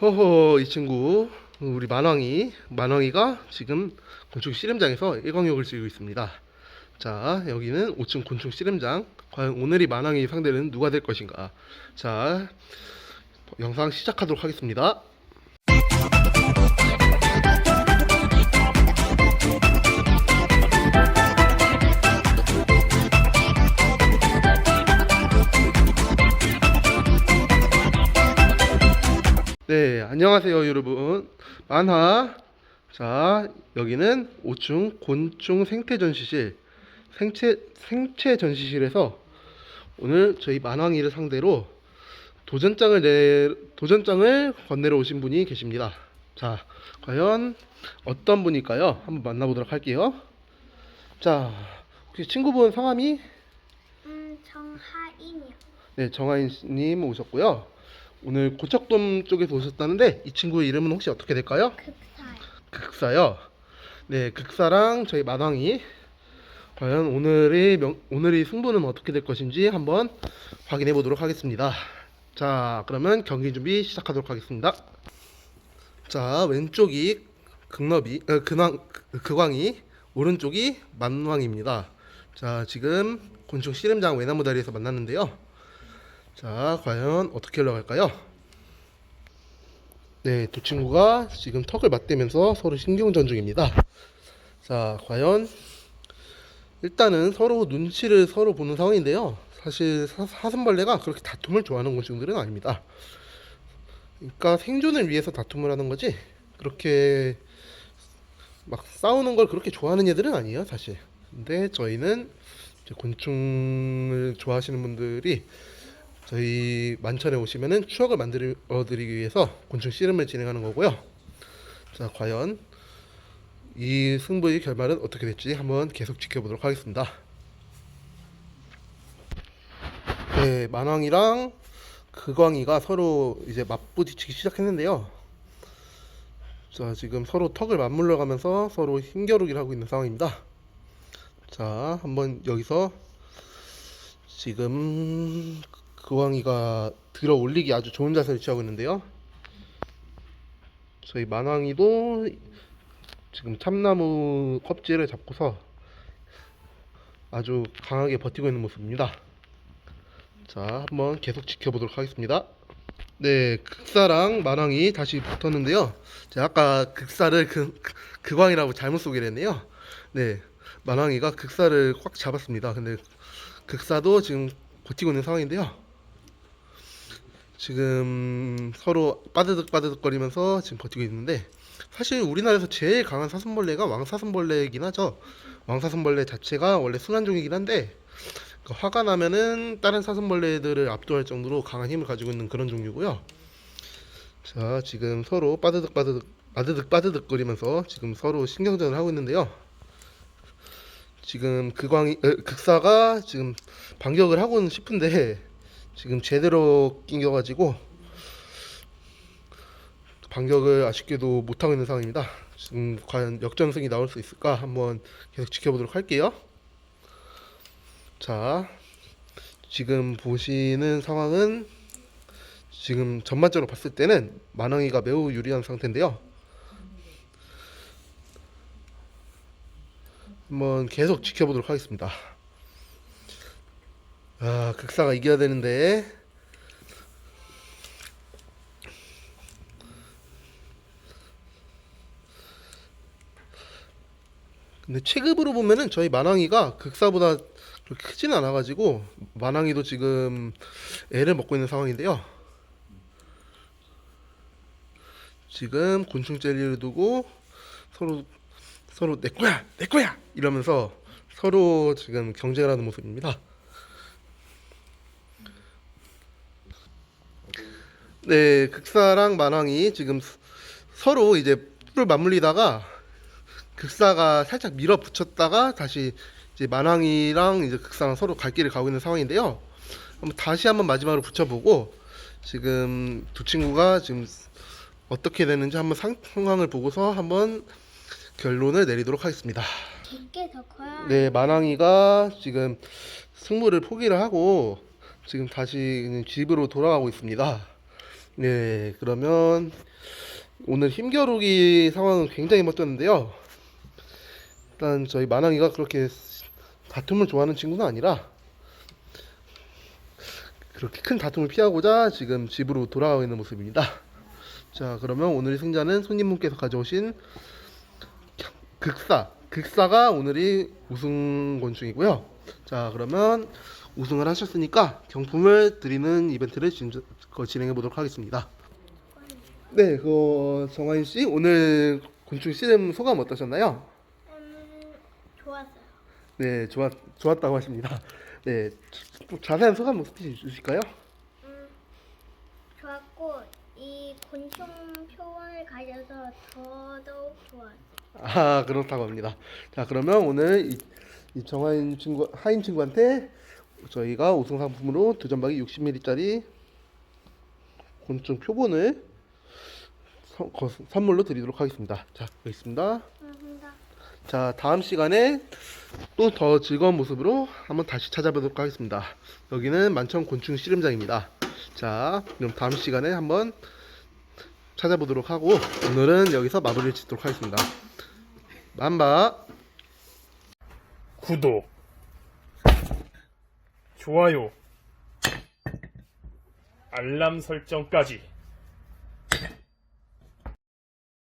허허 이 친구 우리 만왕이 만왕이가 지금 곤충 씨름장에서 일광욕을 즐기고 있습니다. 자 여기는 5층 곤충 씨름장 과연 오늘이 만왕이 상대는 누가 될 것인가? 자 영상 시작하도록 하겠습니다. 네, 안녕하세요, 여러분. 만화. 자, 여기는 5층 곤충 생태 전시실, 생체, 생체 전시실에서 오늘 저희 만왕이를 상대로 도전장을 내, 도전장을 건네러 오신 분이 계십니다. 자, 과연 어떤 분일까요? 한번 만나보도록 할게요. 자, 혹시 친구분 성함이? 음, 정하인이요. 네, 정하인님 오셨고요. 오늘 고척돔 쪽에서 오셨다는데 이 친구의 이름은 혹시 어떻게 될까요? 급사요. 극사요. 네, 극사랑 저희 마당이 과연 오늘의 명, 오늘의 승부는 어떻게 될 것인지 한번 확인해 보도록 하겠습니다. 자, 그러면 경기 준비 시작하도록 하겠습니다. 자, 왼쪽이 극너비, 어, 근왕, 극왕이, 오른쪽이 만왕입니다. 자, 지금 곤충 씨름장 외나무 다리에서 만났는데요. 자, 과연 어떻게 흘러갈까요? 네, 두 친구가 지금 턱을 맞대면서 서로 신경전 중입니다. 자, 과연 일단은 서로 눈치를 서로 보는 상황인데요. 사실 사, 사슴벌레가 그렇게 다툼을 좋아하는 곤충들은 아닙니다. 그러니까 생존을 위해서 다툼을 하는 거지 그렇게 막 싸우는 걸 그렇게 좋아하는 애들은 아니에요, 사실. 근데 저희는 곤충을 좋아하시는 분들이 저희 만천에 오시면은 추억을 만들어 드리기 위해서 곤충 씨름을 진행하는 거고요. 자, 과연 이 승부의 결말은 어떻게 될지 한번 계속 지켜보도록 하겠습니다. 네, 만왕이랑 극왕이가 서로 이제 맞부딪히기 시작했는데요. 자, 지금 서로 턱을 맞물러 가면서 서로 힘겨루기를 하고 있는 상황입니다. 자, 한번 여기서 지금 그왕이가 들어 올리기 아주 좋은 자세를 취하고 있는데요. 저희 만왕이도 지금 참나무 껍질을 잡고서 아주 강하게 버티고 있는 모습입니다. 자, 한번 계속 지켜보도록 하겠습니다. 네, 극사랑 만왕이 다시 붙었는데요. 제가 아까 극사를 그, 그- 극왕이라고 잘못 소개를 했네요. 네, 만왕이가 극사를 꽉 잡았습니다. 근데 극사도 지금 버티고 있는 상황인데요. 지금 서로 빠드득 빠드득 거리면서 지금 버티고 있는데 사실 우리나라에서 제일 강한 사슴벌레가 왕사슴벌레이긴 하죠. 왕사슴벌레 자체가 원래 순환종이긴 한데 그 화가 나면은 다른 사슴벌레들을 압도할 정도로 강한 힘을 가지고 있는 그런 종류고요. 자, 지금 서로 빠드득 빠드득 빠드득 빠드득 거리면서 지금 서로 신경전을 하고 있는데요. 지금 극왕이 에, 극사가 지금 반격을 하고는 싶은데 지금 제대로 낑겨가지고 반격을 아쉽게도 못하고 있는 상황입니다. 지금 과연 역전승이 나올 수 있을까 한번 계속 지켜보도록 할게요. 자, 지금 보시는 상황은 지금 전반적으로 봤을 때는 만왕이가 매우 유리한 상태인데요. 한번 계속 지켜보도록 하겠습니다. 아, 극사가 이겨야 되는데. 근데 체급으로 보면은 저희 만왕이가 극사보다 크진 않아가지고 만왕이도 지금 애를 먹고 있는 상황인데요. 지금 곤충 젤리를 두고 서로 서로 내 거야 내 거야 이러면서 서로 지금 경쟁을 하는 모습입니다. 네, 극사랑 만왕이 지금 스- 서로 이제 뿔을 맞물리다가 극사가 살짝 밀어붙였다가 다시 이제 만왕이랑 이제 극사랑 서로 갈 길을 가고 있는 상황인데요. 한번 다시 한번 마지막으로 붙여보고 지금 두 친구가 지금 어떻게 되는지 한번 상, 상황을 보고서 한번 결론을 내리도록 하겠습니다. 제게 더 커요. 네, 만왕이가 지금 승부를 포기를 하고 지금 다시 집으로 돌아가고 있습니다. 네, 그러면 오늘 힘겨루기 상황은 굉장히 멋졌는데요. 일단 저희 만왕이가 그렇게 다툼을 좋아하는 친구는 아니라 그렇게 큰 다툼을 피하고자 지금 집으로 돌아가고 있는 모습입니다. 자, 그러면 오늘의 승자는 손님분께서 가져오신 극사. 극사가 오늘이 우승 권총이고요. 자, 그러면 우승을 하셨으니까 경품을 드리는 이벤트를 진, 거 진행해 보도록 하겠습니다. 네, 그 정하인 씨 오늘 곤충 씨름 소감 어떠셨나요? 음, 좋았어요. 네, 좋았 좋았다고 하십니다. 네, 좀 자세한 소감 모습 주실까요? 음, 좋았고 이 곤충 표본을 가져서 더더욱 좋았어요. 아 그렇다고 합니다. 자 그러면 오늘 이, 이 정하인 친구 하임 친구한테 저희가 우승 상품으로 두 전박이 60ml짜리 곤충 표본을 서- 거- 선물로 드리도록 하겠습니다. 자 여기 있습니다. 감사합니다. 자 다음 시간에 또 더 즐거운 모습으로 한번 다시 찾아보도록 하겠습니다. 여기는 만천 곤충 씨름장입니다. 자 그럼 다음 시간에 한번 찾아보도록 하고 오늘은 여기서 마무리를 짓도록 하겠습니다. 만바. 구독, 좋아요, 알람 설정까지